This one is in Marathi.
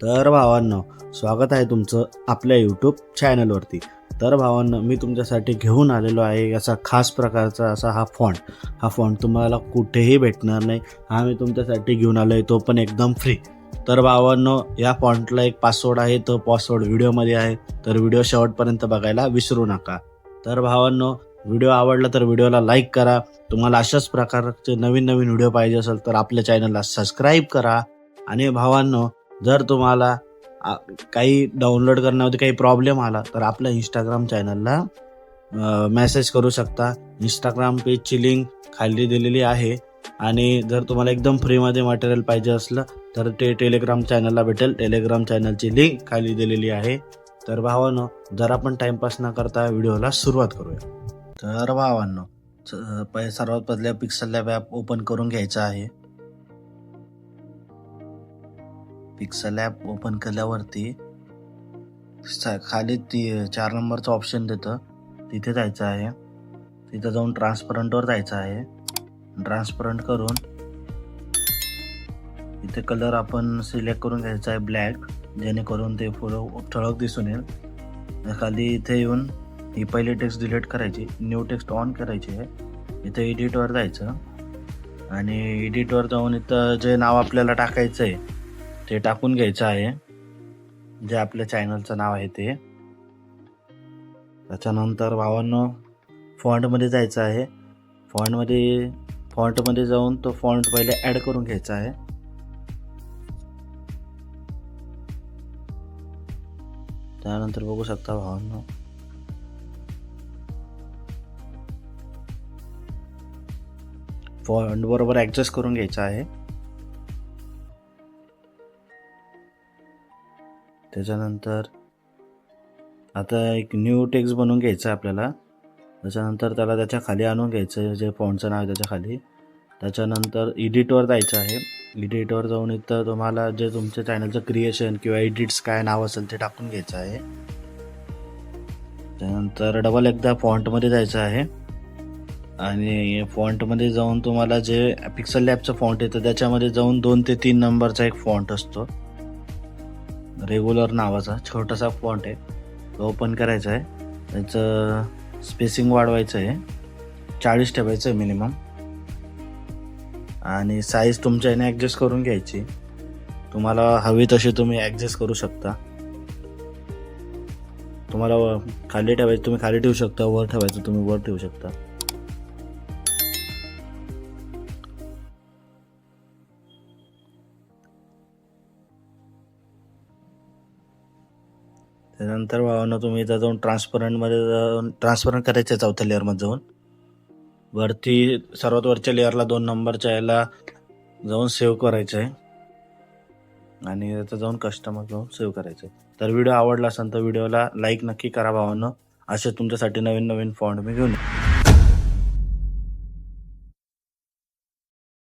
तर भावांनो स्वागत आहे तुमचं आपल्या यूट्यूब चॅनलवरती तर भावांनो मी तुमच्यासाठी घेऊन आलेलो आहे याचा खास प्रकारचा असा हा फॉन्ट हा फॉन्ट तुम्हाला कुठेही भेटणार नाही. हा मी तुमच्यासाठी घेऊन आलो आहे तो पण एकदम फ्री तर भावांनो या फॉन्टला एक पासवर्ड आहे तो पासवर्ड व्हिडिओमध्ये आहे. तर व्हिडिओ शेवटपर्यंत बघायला विसरू नका. तर भावांनो व्हिडिओ आवडला तर व्हिडिओला लाईक करा. तुम्हाला अशाच प्रकारचे नवीन नवीन व्हिडिओ पाहिजे असेल तर आपल्या चॅनलला सबस्क्राईब करा. आणि भावांनो जर तुम्हाला काही डाउनलोड करण्यामध्ये काही प्रॉब्लेम आला तर आपल्या इंस्टाग्राम चॅनलला मेसेज करू शकता. इंस्टाग्राम पेजची लिंक खाली दिलेली आहे. आणि जर तुम्हाला एकदम फ्रीमध्ये मटेरियल पाहिजे असलं तर ते टेलिग्राम चॅनलला भेटेल. टेलिग्राम चॅनलची लिंक खाली दिलेली आहे. तर भावांनो जर आपण टाईमपास न करता व्हिडिओला सुरुवात करूया. तर भावांनो सर्वात पहिल्या पिक्सल लॅब ॲप ओपन करून घ्यायचं आहे. पिक्सल ॲप ओपन केल्यावरती खाली ती चार नंबरचं ऑप्शन देतं. तिथे जायचं आहे. तिथं जाऊन ट्रान्सपरंटवर जायचं आहे. ट्रान्सपरंट करून इथे कलर आपण सिलेक्ट करून घ्यायचा आहे ब्लॅक जेणेकरून ते फुलं ठळक दिसून येईल. खाली इथे येऊन ही पहिली टेक्स्ट डिलीट करायची. न्यू टेक्स्ट ऑन करायची आहे. इथे एडिटवर जायचं. आणि एडिटवर जाऊन इथं जे नाव आपल्याला टाकायचं आहे ते टाकून घ्यायचं आहे. जे आपल्या चॅनलचं नाव आहे ते. त्याच्यानंतर भावांनो फॉन्टमध्ये जायचं आहे. फॉन्टमध्ये फॉन्टमध्ये जाऊन तो फॉन्ट पहिले ॲड करून घ्यायचा आहे. त्यानंतर बघू शकता भावांनो. फॉन्ट बरोबर ॲडजस्ट करून घ्यायचा आहे. त्याच्यानंतर आता एक न्यू टेक्स्ट बनवून घ्यायचं आहे आपल्याला. त्याच्यानंतर त्याला त्याच्याखाली आणून घ्यायचं आहे जे फॉन्टचं नाव आहे त्याच्याखाली. त्याच्यानंतर इडिटवर जायचं आहे. इडिटवर जाऊन इथं तुम्हाला जे तुमच्या चॅनलचं क्रिएशन किंवा एडिट्स काय नाव असेल ते टाकून घ्यायचं आहे. त्यानंतर डबल एकदा फॉन्टमध्ये जायचं आहे. आणि फॉन्टमध्ये जाऊन तुम्हाला जे पिक्सल लॅबचं फॉन्ट येतं त्याच्यामध्ये जाऊन दोन ते तीन नंबरचा एक फॉन्ट असतो. रेग्युलर नावाचा छोटासा फॉन्ट आहे. तो ओपन करायचा आहे. त्याचं स्पेसिंग वाढवायचं आहे. चाळीस ठेवायचं आहे मिनिमम आणि साईज तुमच्या याने ॲडजस्ट करून घ्यायची. तुम्हाला हवी तशी तुम्ही ॲडजस्ट करू शकता. तुम्हाला व- खाली ठेवायचं तुम्ही खाली ठेवू शकता वर ठेवायचं तुम्ही वर ठेवू शकता. त्यानंतर भावानं तुम्ही इथं जाऊन ट्रान्सपरंटमध्ये जाऊन ट्रान्सपरंट करायचं आहे चौथ्या लेअरमध्ये जाऊन. वरती सर्वात वरच्या लेअरला दोन नंबरच्या याला जाऊन सेव्ह करायचं आहे आणि इथं जाऊन कस्टमर जाऊन सेव्ह करायचं आहे तर व्हिडिओ आवडला असेल तर व्हिडिओला लाईक नक्की करा भावानं. असे तुमच्यासाठी नवीन नवीन फॉन्ट मी घेऊन